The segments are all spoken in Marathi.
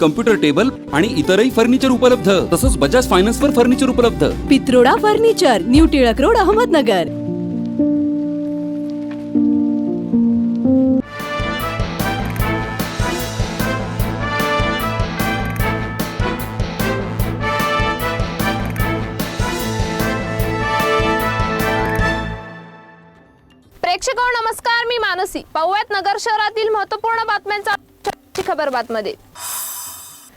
computer table आणि इतरही फर्निचर उपलब्ध तसंच बजाज फायनान्स वर फर्निचर उपलब्ध. Pitroda furniture new Tilak road Ahmednagar. प्रेक्षको नमस्कार मी मानसी. पाहुयात नगर शहरातील महत्त्वपूर्ण बातम्यांचा खबर बातमध्ये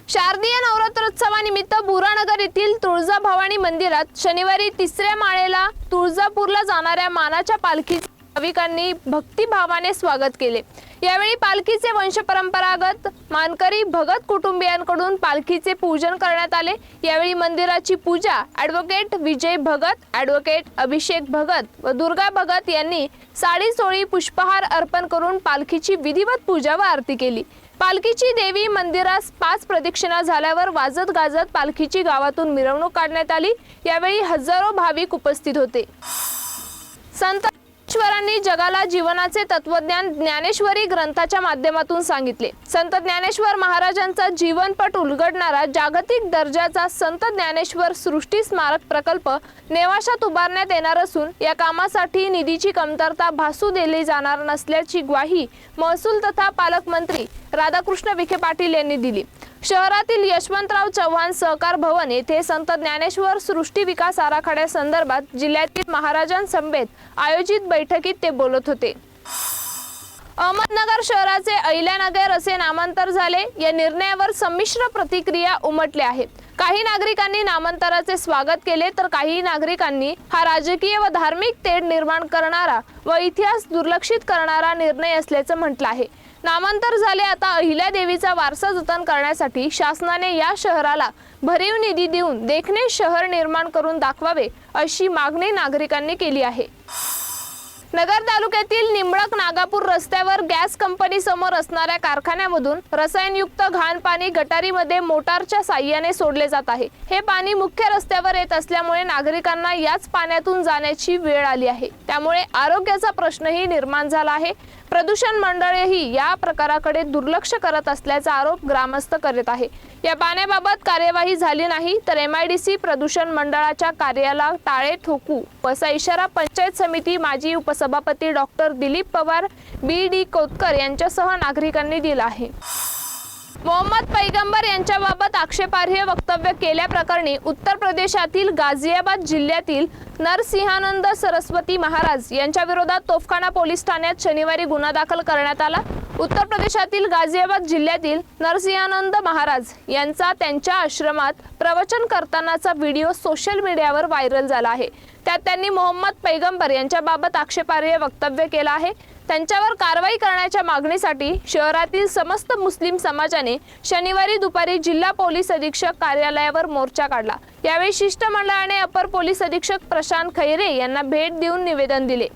शारदीय नवरात्रोत्सवानिमित्त बुरानगर येथील तुळजाभवानी मंदिरात शनिवारी तिसऱ्या माळेला तुळजापूरला जाणाऱ्या मानाच्या पालखीचे भाविकांनी भक्तिभावाने स्वागत केले. यावेळी पालखीचे वंशपरंपरागत मानकरी भगत कुटुंबियांकडून पालखीचे पूजन करण्यात आले. यावेळी मंदिराची पूजा ॲडव्होकेट विजय भगत ॲडव्होकेट अभिषेक भगत व दुर्गा भगत यांनी साडी सोळी पुष्पहार अर्पण करून पालखीची विधिवत पूजा व आरती केली. पालखीची देवी मंदिरास पाच प्रदक्षिणा झाल्यावर वाजत गाजत पालखीची गावातून मिरवणूक काढण्यात आली. यावेळी हजारो भाविक उपस्थित होते. संत ज्ञानेश्वरांनी जगाला जीवनाचे तत्वज्ञान ज्ञानेश्वरी ग्रंथाच्या माध्यमातून सांगितले. संत ज्ञानेश्वर महाराजांचा जीवनपट उलगडणारा जागतिक दर्जाचा संत ज्ञानेश्वर सृष्टी स्मारक प्रकल्प नेवाशात उभारण्यात येणार असून या कामासाठी निधीची कमतरता भासू दिली जाणार नसल्याची ग्वाही महसूल तथा पालकमंत्री राधाकृष्ण विखे पाटील यांनी दिली. शहरातील यशवंतराव चव्हाण सहकार भवन येथे संत ज्ञानेश्वर सृष्टी विकास आराखड्यासंदर्भात जिल्ह्यातील महाराजांसमवेत आयोजित बैठकीत ते बोलत होते. अहमदनगर शहराचे अहिल्यानगर असे नामांतर झाले. या निर्णयावर संमिश्र प्रतिक्रिया उमटल्या आहेत. काही नागरिकांनी नामांतराचे स्वागत केले तर काही नागरिकांनी हा राजकीय व धार्मिक तेढ निर्माण करणारा व इतिहास दुर्लक्षित करणारा निर्णय असल्याचं म्हटलं आहे. नामांतर झाले आता अहिल्या देवीचा वारसा जतन करण्यासाठी शासनाने या शहराला भरीव निधी देऊन देखणे शहर निर्माण करून दाखवावे अशी मागणी नागरिकांनी केली आहे. नगर तालुक्यातील निंबळक नागापूर रस्त्यावर गॅस कंपनी समोर असणाऱ्या कारखान्यामधून रसायनयुक्त घाण पाणी गटारीमध्ये मोटारच्या साह्याने सोडले जात आहे. हे पाणी मुख्य रस्त्यावर येत असल्यामुळे नागरिकांना याच पाण्यातून जाण्याची वेळ आली आहे. त्यामुळे आरोग्याचा प्रश्नही निर्माण झाला आहे. प्रदूषण मंडळही या प्रकाराकडे दुर्लक्ष करत असल्याचा आरोप ग्रामस्थ करत आहे. या पाण्याबाबत कार्यवाही झाली नाही तर एम आय डी सी प्रदूषण मंडळाच्या कार्याला टाळे ठोकू असा इशारा पंचायत समिती माजी उपसभापती doctor Dilip Pawar B D Kotkar यांच्यासह नागरिकांनी दिला आहे. मोहम्मद पैगंबर यांच्याबाबत आक्षेपार्ह वक्तव्य केल्याप्रकरणी उत्तर प्रदेशातील गाझियाबाद जिल्ह्यातील नरसिंहानंद सरस्वती महाराज यांच्या विरोधात तोफखाना पोलीस ठाण्यात शनिवारी गुन्हा दाखल करण्यात आला. उत्तर प्रदेशातील गाझियाबाद जिल्ह्यातील नरसिंहानंद महाराज यांचा त्यांच्या आश्रमात प्रवचन करतानाचा व्हिडिओ सोशल मीडियावर व्हायरल झाला आहे. त्यात त्यांनी मोहम्मद पैगंबर यांच्याबाबत आक्षेपार्ह वक्तव्य केलं आहे. त्यांच्यावर कारवाई करण्याच्या मागणीसाठी शहरातील समस्त मुस्लिम समाजाने शनिवारी दुपारी जिल्हा पोलीस अधीक्षक कार्यालयावर मोर्चा काढला. यावेळी शिष्टमंडळाने अपर पोलीस अधीक्षक प्रशांत खैरे यांना भेट देऊन निवेदन दिले.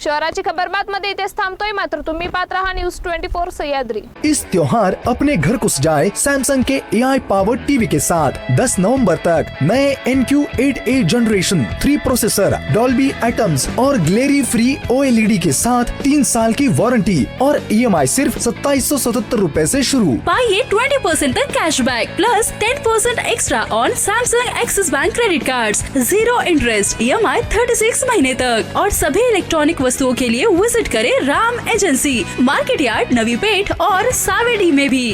शहराची खबरबात मध्ये इथेच थांबतोय. मात्र तुम्ही पात्र न्यूज़ ट्वेंटी फोर सह्याद्री. इस त्योहार अपने घर को सजाए सैमसंग के ए आई पावर टीवी के साथ 10 नवंबर तक नए N Q eight A generation three processor Dolby Atmos और glare free O L E D के साथ तीन साल की वारंटी और ई एम आई सिर्फ़ सत्ताईस सौ सतहत्तर रूपए ऐसी शुरू। पाइए 20% परसेंट तक cash back plus 10% percent extra on Samsung Axis bank credit card zero interest E M I thirty six महीने तक। और सभी इलेक्ट्रॉनिक वस्तुओं के लिए विज़िट करें राम एजेंसी, मार्केट यार्ड, नवी पेट और सावेडी में भी।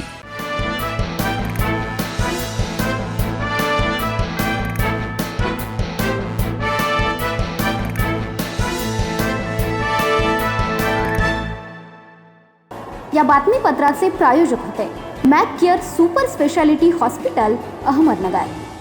या बातमीपत्राचे प्रायोजक होते Mac care super speciality hospital, Ahmednagar.